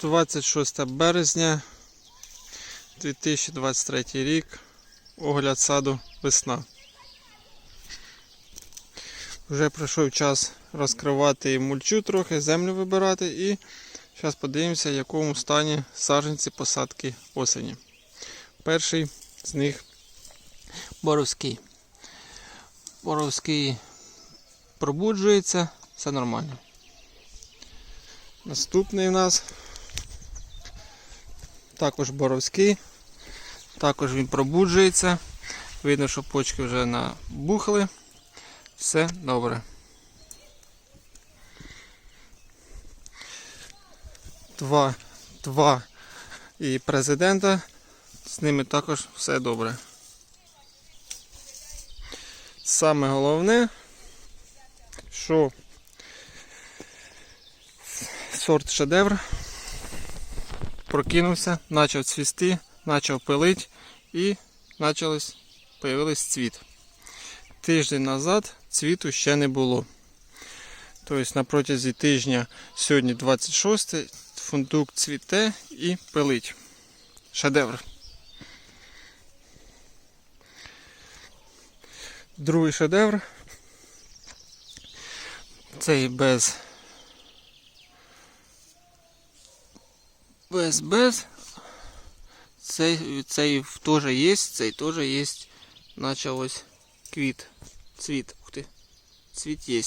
26 березня 2023 рік. Огляд саду весна. Вже прийшов час розкривати і мульчу трохи, землю вибирати і зараз подивимося, в якому стані саджанці посадки осені. Перший з них боровський. Боровський пробуджується, все нормально. Наступний у нас також боровський. Також він пробуджується. Видно, що почки вже набухли. Все добре. Два, два і президента. З ними також все добре. Саме головне, що сорт шедевр прокинувся, почав цвісти, почав пилити і почалось, цвіт. Тиждень назад цвіту ще не було. Тобто на протязі тижня, сьогодні 26, фундук цвіте і пилить. Шедевр. Другий шедевр. Цей без. Без без. Цей, цей теж є, цей теж є. Наче ось квіт. Цвіт. Ух ти. Цвіт є.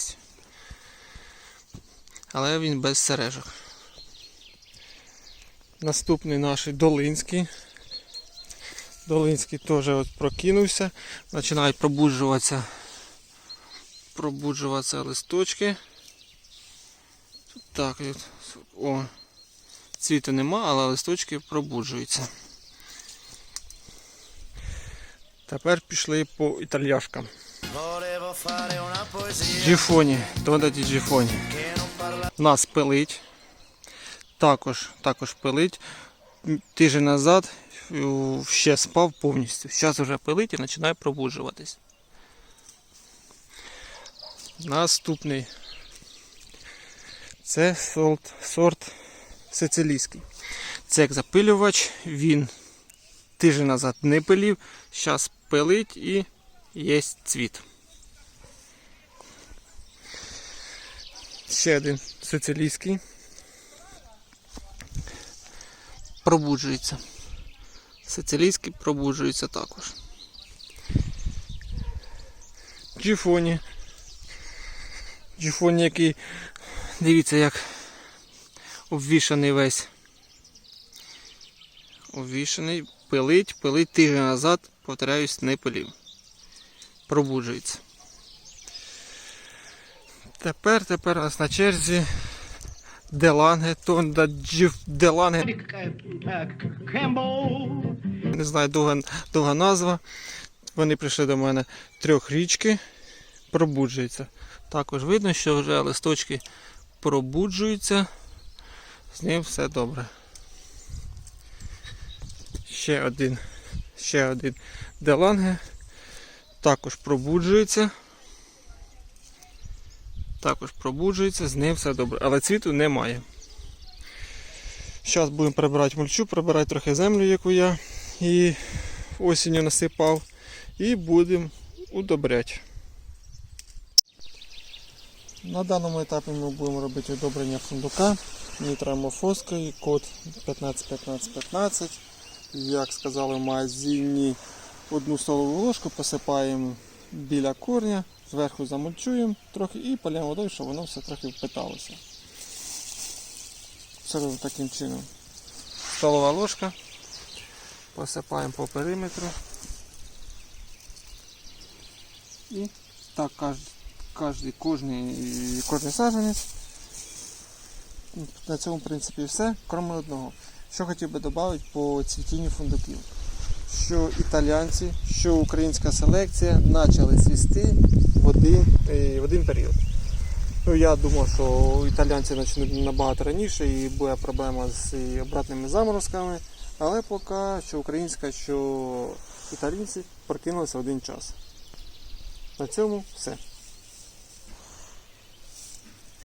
Але він без сережок. Наступний наш Долинський. Долинський теж от прокинувся. Починають пробуджуватися. Пробуджуватися листочки. Так от. О. Цвіту нема, але листочки пробуджуються. Тепер пішли по італьяшкам. Джіфоні, додаті джіфоні. Нас пилить. Також, також пилить. Тиждень назад е, ще спав повністю. Зараз вже пилить і починає пробуджуватись. Наступний. Це сорт, сорт сицилійський. Це як запилювач, він тиждень назад не пилів, зараз пилить і є цвіт. Ще один сицилійський. Пробуджується. Сицилійський пробуджується також. Джіфоні. Джіфоні, який, дивіться, як обвішаний весь. Обвішаний, пилить, пилить тиждень назад, повторяюсь, не пилів. Пробуджується. Тепер, тепер у нас на черзі Деланге, Тонда Джиф Деланге. Не знаю, довга, довга назва. Вони прийшли до мене трьох річки, пробуджуються. Також видно, що вже листочки пробуджуються. З ним все добре. Ще один, ще один Деланге. Також пробуджується. Також пробуджується, з ним все добре. Але цвіту немає. Зараз будемо прибирати мульчу, прибирати трохи землю, яку я і осінню насипав. І будемо удобряти. На даному етапі ми будемо робити удобрення фундука нітрамофоскою, код 151515. Як сказали в магазині, одну столову ложку посипаємо біля корня, зверху замульчуємо трохи і поляємо водою, щоб воно все трохи впиталося. Робимо таким чином. Столова ложка. Посипаємо по периметру. І так кожен, кожний, саджанець. На цьому в принципі все, крім одного. Що хотів би додати по цвітінню фундуків. Що італійці, що українська селекція почали цвісти в один, е, в один період. Ну, я думав, що італійці почнуть набагато раніше і буде проблема з обратними заморозками. Але поки що українська, що італійці прокинулися в один час. На цьому все.